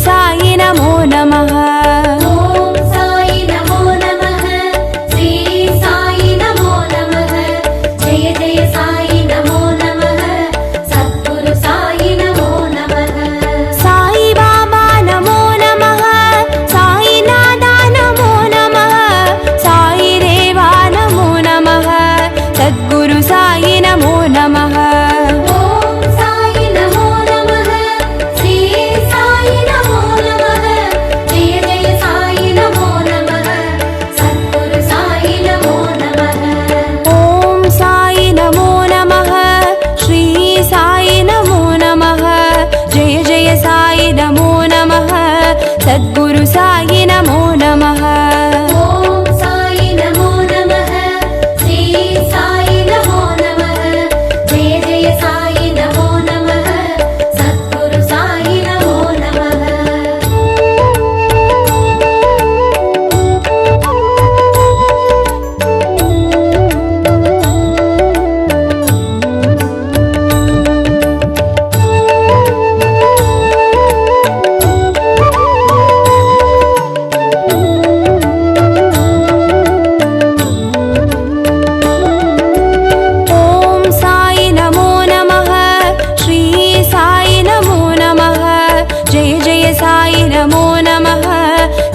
sa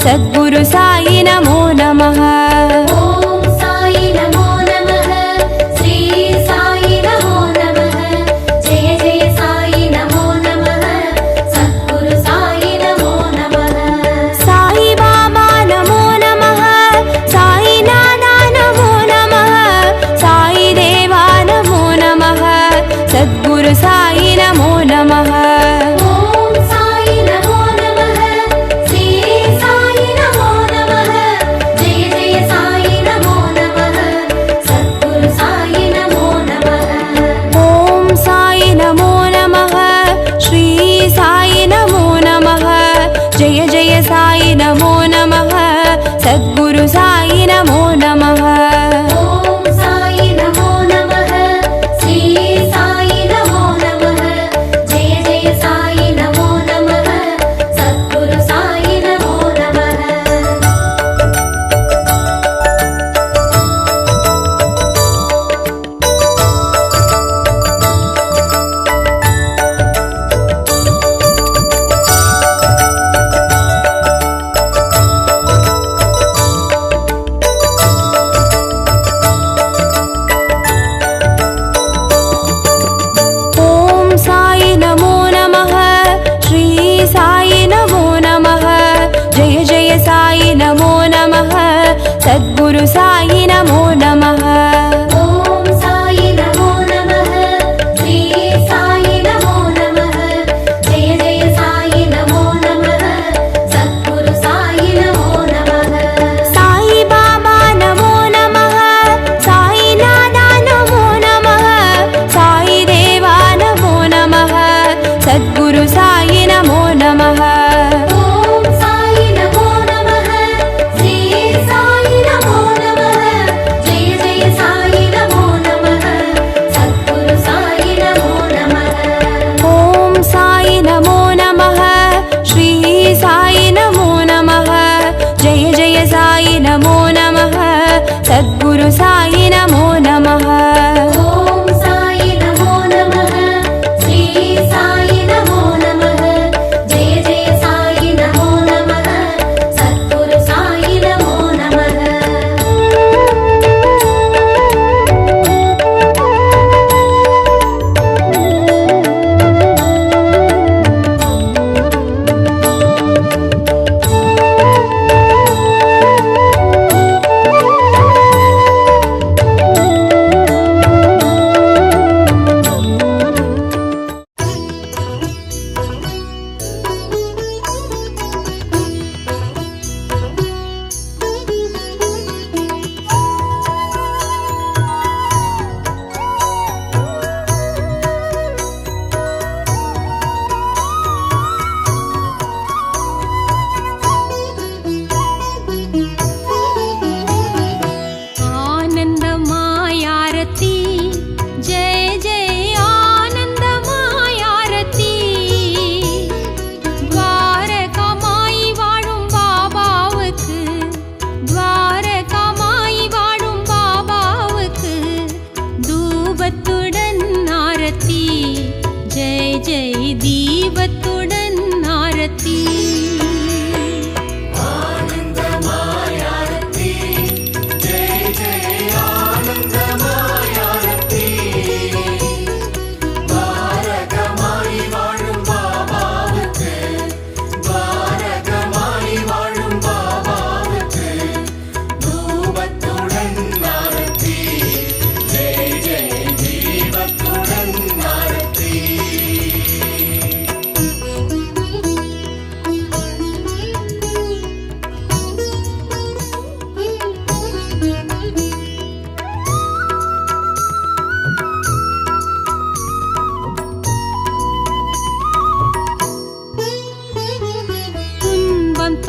Sadhguru Sai Namo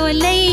your name.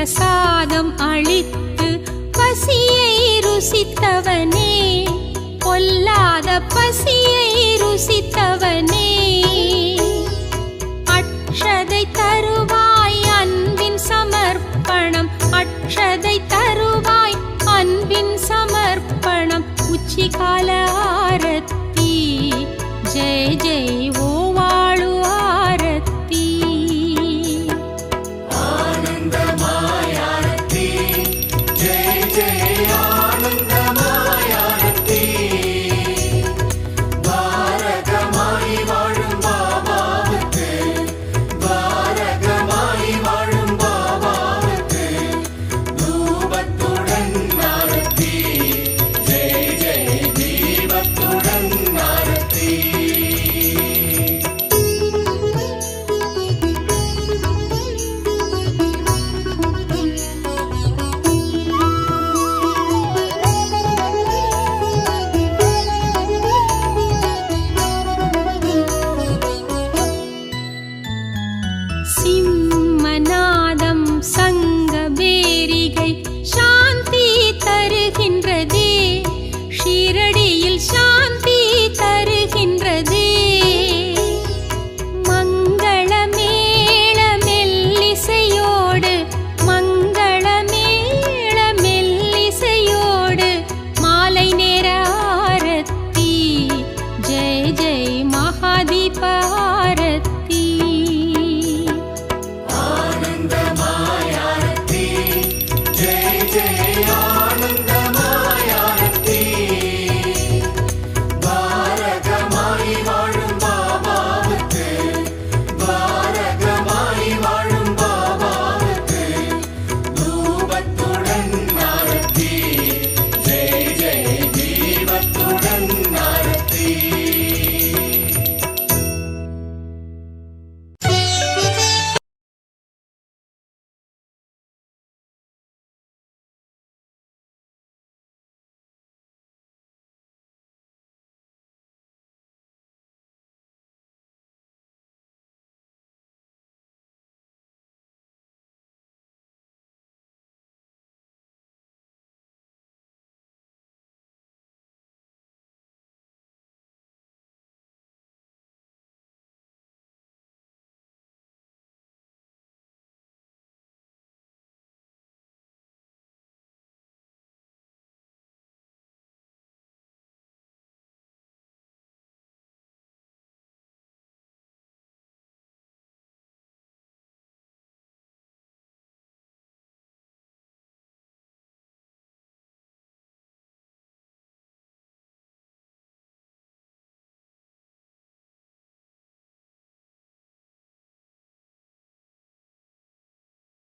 பிரசாதம் அளித்து பசியை ருசித்தவனே. பொல்லாத பசியை ருசித்தவனே. அக்ஷதை தருவாய் அன்பின் சமர்ப்பணம். அக்ஷதை தருவாய் அன்பின் சமர்ப்பணம். உச்சிகால